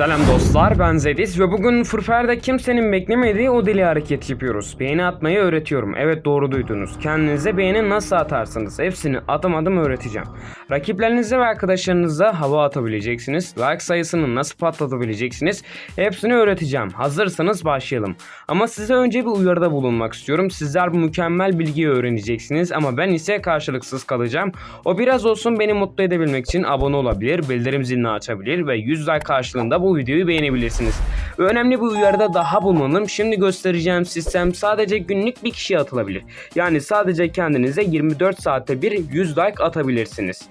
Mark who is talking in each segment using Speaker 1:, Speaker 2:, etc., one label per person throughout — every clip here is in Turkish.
Speaker 1: Selam dostlar ben Zediz ve bugün Fırfer'de kimsenin beklemediği o deli hareket yapıyoruz. Beğeni atmayı öğretiyorum. Evet doğru duydunuz. Kendinize beğeni nasıl atarsınız hepsini adım adım öğreteceğim. Rakiplerinize ve arkadaşlarınıza hava atabileceksiniz. Like sayısını nasıl patlatabileceksiniz hepsini öğreteceğim. Hazırsanız başlayalım. Ama size önce bir uyarıda bulunmak istiyorum. Sizler bu mükemmel bilgiyi öğreneceksiniz ama ben ise karşılıksız kalacağım. O biraz olsun beni mutlu edebilmek için abone olabilir, bildirim zilini açabilir ve 100 like karşılığında bu videoyu beğenebilirsiniz. Önemli bir uyarıda daha bulunalım. Şimdi göstereceğim sistem sadece günlük bir kişiye atılabilir. Yani sadece kendinize 24 saatte bir 100 like atabilirsiniz.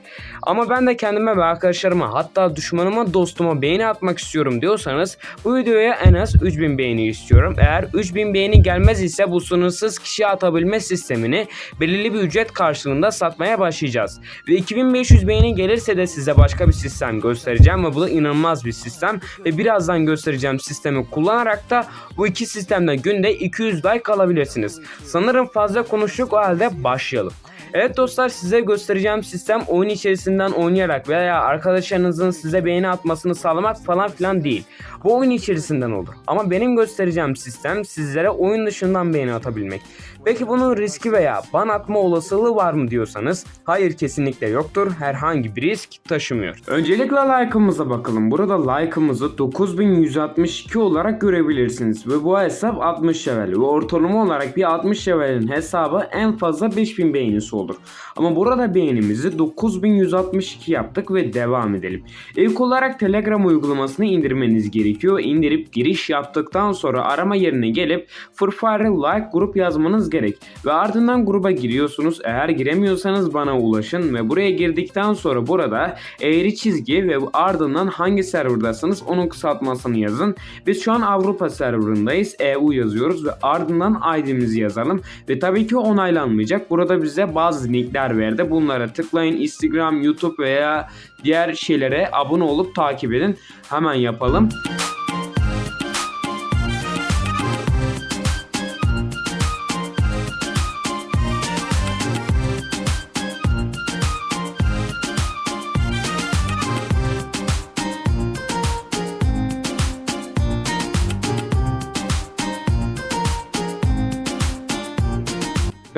Speaker 1: Ama ben de kendime ve arkadaşlarıma hatta düşmanıma dostuma beğeni atmak istiyorum diyorsanız bu videoya en az 3000 beğeni istiyorum. Eğer 3000 beğeni gelmez ise bu sınırsız kişiye atabilme sistemini belirli bir ücret karşılığında satmaya başlayacağız. Ve 2500 beğeni gelirse de size başka bir sistem göstereceğim ve bu da inanılmaz bir sistem ve birazdan göstereceğim sistemi kullanarak da bu iki sistemden günde 200 like alabilirsiniz. Sanırım fazla konuştuk o halde başlayalım. Evet dostlar size göstereceğim sistem oyun içerisinden oynayarak veya arkadaşlarınızın size beğeni atmasını sağlamak falan filan değil. Bu oyun içerisinden olur. Ama benim göstereceğim sistem sizlere oyun dışından beğeni atabilmek. Peki bunun riski veya ban atma olasılığı var mı diyorsanız hayır kesinlikle yoktur. Herhangi bir risk taşımıyor. Öncelikle like'ımıza bakalım. Burada like'ımızı 9162 olarak görebilirsiniz ve bu hesap 60 level ve ortalama olarak bir 60 levelin hesabı en fazla 5000 beğenisi olur. Ama burada beğenimizi 9162 yaptık ve devam edelim. İlk olarak Telegram uygulamasını indirmeniz gerekiyor. İndirip giriş yaptıktan sonra arama yerine gelip Fırfare Like grup yazmanız gerek. Ve ardından gruba giriyorsunuz. Eğer giremiyorsanız bana ulaşın ve buraya girdikten sonra burada eğri çizgi ve ardından hangi serverdasınız onun kısaltmasını yazın. Biz şu an Avrupa serverındayız. EU yazıyoruz ve ardından ID'mizi yazalım. Ve tabii ki onaylanmayacak. Burada bize bazı linkler verdi. Bunlara tıklayın. Instagram, YouTube veya diğer şeylere abone olup takip edin. Hemen yapalım.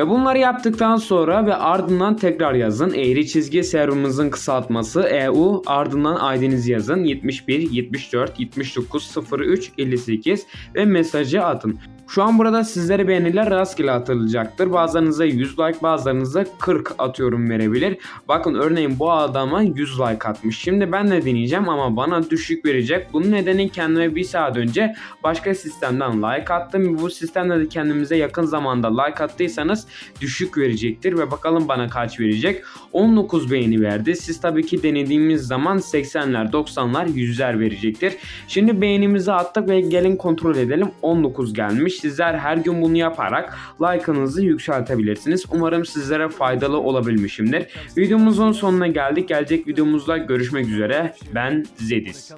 Speaker 1: Ve bunları yaptıktan sonra ve ardından tekrar yazın. Eğri çizgi serverımızın kısaltması EU ardından ID'nizi yazın. 71 74 79 03 58 ve mesajı atın. Şu an burada sizlere beğeniler rastgele atılacaktır. Bazılarınıza 100 like bazılarınıza 40 atıyorum verebilir. Bakın örneğin bu adama 100 like atmış. Şimdi ben de deneyeceğim ama bana düşük verecek. Bunun nedeni kendime bir saat önce başka sistemden like attım. Bu sistemde de kendimize yakın zamanda like attıysanız düşük verecektir ve bakalım bana kaç verecek. 19 beğeni verdi. Siz tabii ki denediğimiz zaman 80'ler, 90'lar, 100'ler verecektir. Şimdi beğenimizi attık ve gelin kontrol edelim. 19 gelmiş. Sizler her gün bunu yaparak like'ınızı yükseltebilirsiniz. Umarım sizlere faydalı olabilmişimdir. Videomuzun sonuna geldik. Gelecek videomuzda görüşmek üzere. Ben Zediz.